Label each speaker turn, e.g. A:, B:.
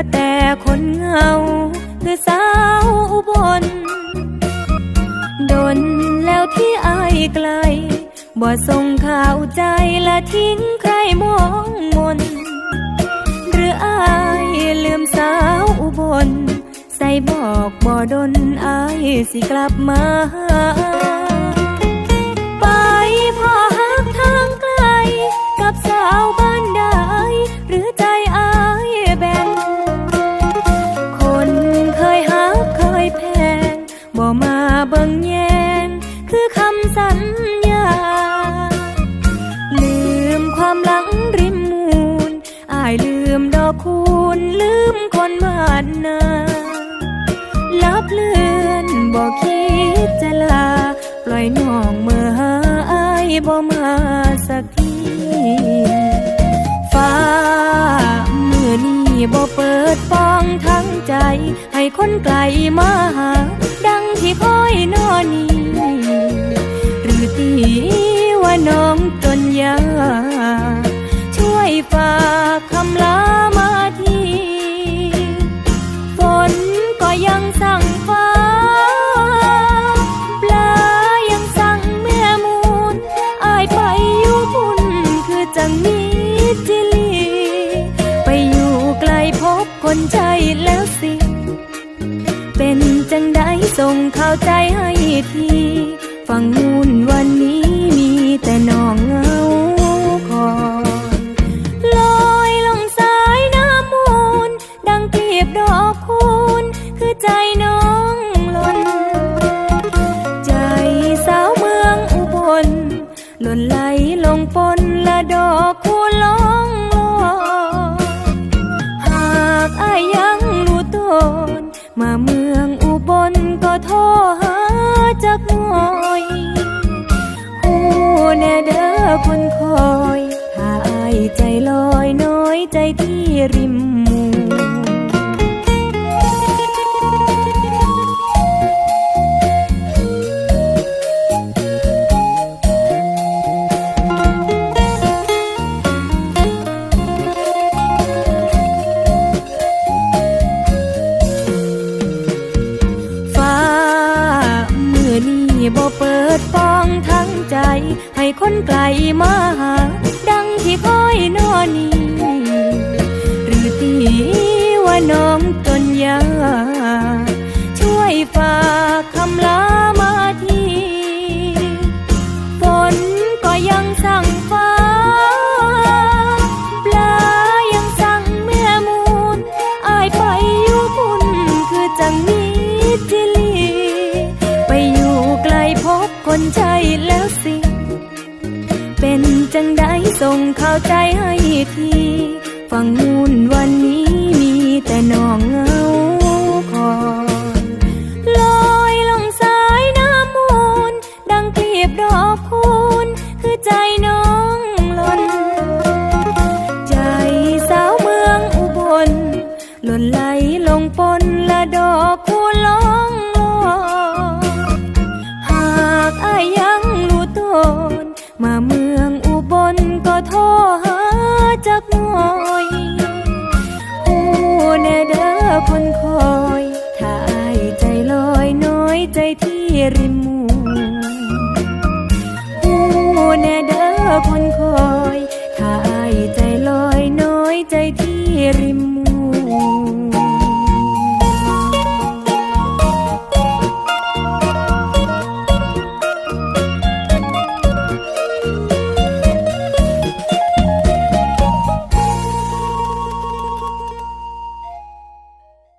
A: อแต่คนเงา คือสาวอุบลดนแล้วที่อายไกล บ่ส่งข่าวใจละทิ้งใครมองมน หรืออายลืมสาวอุบล ใส่บอกบ่ดนอายสิกลับมา นาลับเลือนบอกคิดจะลา ปล่อยน้องเมื่อหาอายบ่มาสักทีฟ้ามือนี้บ่เปิดป้องทั้งใจ ให้คนไกลมาหา ดังที่คอยน้อง ส่งข่าวใจให้ทีฟังมูลวันนี้มีแต่น้องเงาคอยลอยลงสายน้ำมูล ดังเกลียบดอกคูณคือใจน้องหล่นใจสาวเมืองอุบลหล่นไหลลงปนละดอกคูณลองลอยหากอายยังรู้ตนมาเมือ คนคอยถ้าอายใจลอยน้อยใจที่ เปิดปองทั้งใจ ให้คนไกลมาหา ดังที่คอยนอนนี้หรือตี คนใจแล้วสิ เป็นจังได้ส่งข่าวใจให้ทีฟังมูลวันนี้มีแต่น้องเงาคอยลอยลงสายน้ำมูล ดังเกลียบดอกคูณคือใจน้องหล่นใจสาวเมืองอุบลหล่นไหลลงปนละดอก ริมมูหูแน่เด้อคนคอย ถ้าอายใจลอยน้อยใจที่ริม